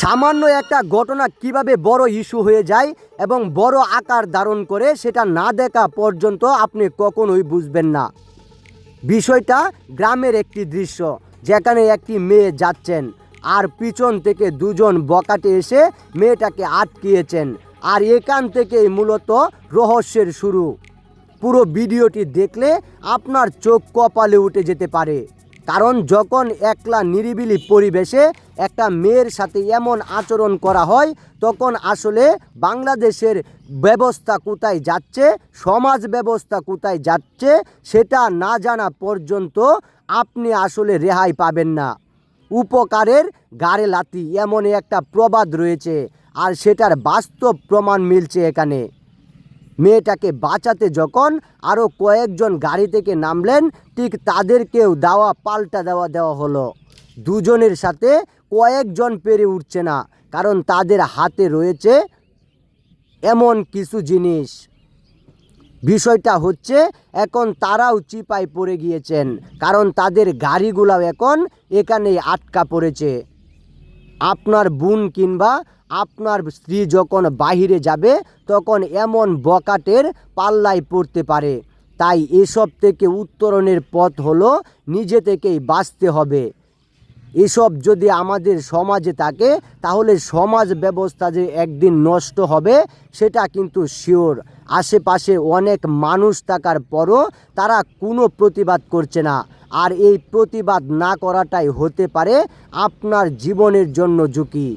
সামান্য একটা ঘটনা কীভাবে বড় ইস্যু হয়ে যায় এবং বড় আকার ধারণ করে সেটা না দেখা পর্যন্ত আপনি কখনোই বুঝবেন না। বিষয়টা গ্রামের একটি দৃশ্য, যেখানে একটি মেয়ে যাচ্ছেন আর পিছন থেকে দুজন বকাটে এসে মেয়েটাকে আটকিয়েছেন আর এখান থেকেই মূলত রহস্যের শুরু। পুরো ভিডিওটি দেখলে আপনার চোখ কপালে উঠে যেতে পারে। কারণ যখন একলা নিরিবিলি পরিবেশে একটা মেয়ের সাথে এমন আচরণ করা হয়, তখন আসলে বাংলাদেশের ব্যবস্থা কোথায় যাচ্ছে, সমাজ ব্যবস্থা কোথায় যাচ্ছে, সেটা না জানা পর্যন্ত আপনি আসলে রেহাই পাবেন না। উপকারের গাড়ে লাতি এমন একটা প্রবাদ রয়েছে, আর সেটার বাস্তব প্রমাণ মিলছে এখানে। মেয়েটাকে বাঁচাতে যখন আরও কয়েকজন গাড়ি থেকে নামলেন, ঠিক তাদেরকেও দাওয়া, পাল্টা দেওয়া দেওয়া হলো। দুজনের সাথে কয়েকজন পেরে উঠছে না, কারণ তাদের হাতে রয়েছে এমন কিছু জিনিস। বিষয়টা হচ্ছে, এখন তারাও চিপায় পড়ে গিয়েছেন, কারণ তাদের গাড়িগুলাও এখন এখানেই আটকা পড়েছে। আপনার বোন কিংবা আপনার স্ত্রী যখন বাহিরে যাবে, তখন এমন বকাটের পাল্লায় পড়তে পারে। তাই এসব থেকে উত্তরণের পথ হলো নিজে থেকেই বাঁচতে হবে। এসব যদি আমাদের সমাজে থাকে, তাহলে সমাজ ব্যবস্থা যে একদিন নষ্ট হবে, সেটা কিন্তু শিওর। আশেপাশে অনেক মানুষ থাকার পরও তারা কোনো প্রতিবাদ করছে না। আর এই প্রতিবাদ না করাটাই হতে পারে আপনার জীবনের জন্য ঝুঁকি।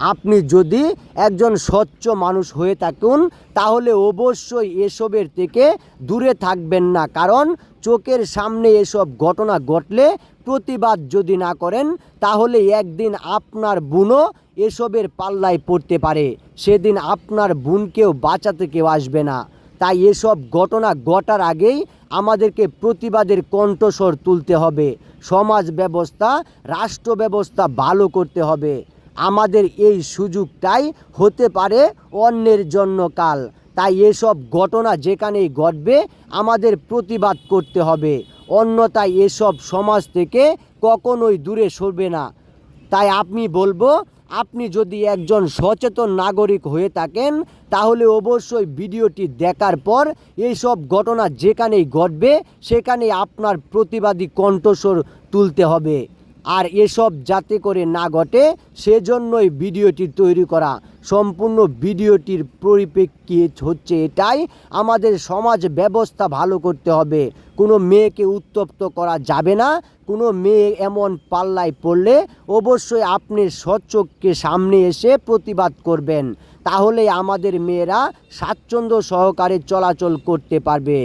আপনি যদি একজন স্বচ্ছ মানুষ হয়ে থাকুন, তাহলে অবশ্যই এসবের থেকে দূরে থাকবেন না। কারণ চোখের সামনে এসব ঘটনা ঘটলে প্রতিবাদ যদি না করেন, তাহলে একদিন আপনার বোনও এসবের পাল্লায় পড়তে পারে। সেদিন আপনার বোনকেও বাঁচাতে কেউ আসবে না। তাই এসব ঘটনা ঘটার আগেই আমাদেরকে প্রতিবাদের কণ্ঠস্বর তুলতে হবে। সমাজ ব্যবস্থা, রাষ্ট্র ব্যবস্থা ভালো করতে হবে। আমাদের এই সুযোগটাই হতে পারে অন্যের জন্য কাল। তাই এসব ঘটনা যেখানেই ঘটবে, আমাদের প্রতিবাদ করতে হবে। অন্যতায় এসব সমাজ থেকে কখনোই দূরে সরবে না। তাই আপনি বলব, আপনি যদি একজন সচেতন নাগরিক হয়ে থাকেন, তাহলে অবশ্যই ভিডিওটি দেখার পর এইসব ঘটনা যেখানেই ঘটবে, সেখানেই আপনার প্রতিবাদী কণ্ঠস্বর তুলতে হবে। আর এসব যাতে করে না ঘটে, সেজন্যই ভিডিওটি তৈরি করা। সম্পূর্ণ ভিডিওটির পরিপ্রেক্ষিত হচ্ছে এটাই, আমাদের সমাজ ব্যবস্থা ভালো করতে হবে। কোনো মেয়েকে উত্তপ্ত করা যাবে না, কোনো মেয়ে এমন পাল্লায় পড়লে অবশ্যই আপনি সচ্চককে সামনে এসে প্রতিবাদ করবেন। তাহলে আমাদের মেয়েরা স্বাচ্ছন্দ্য সহকারে চলাচল করতে পারবে।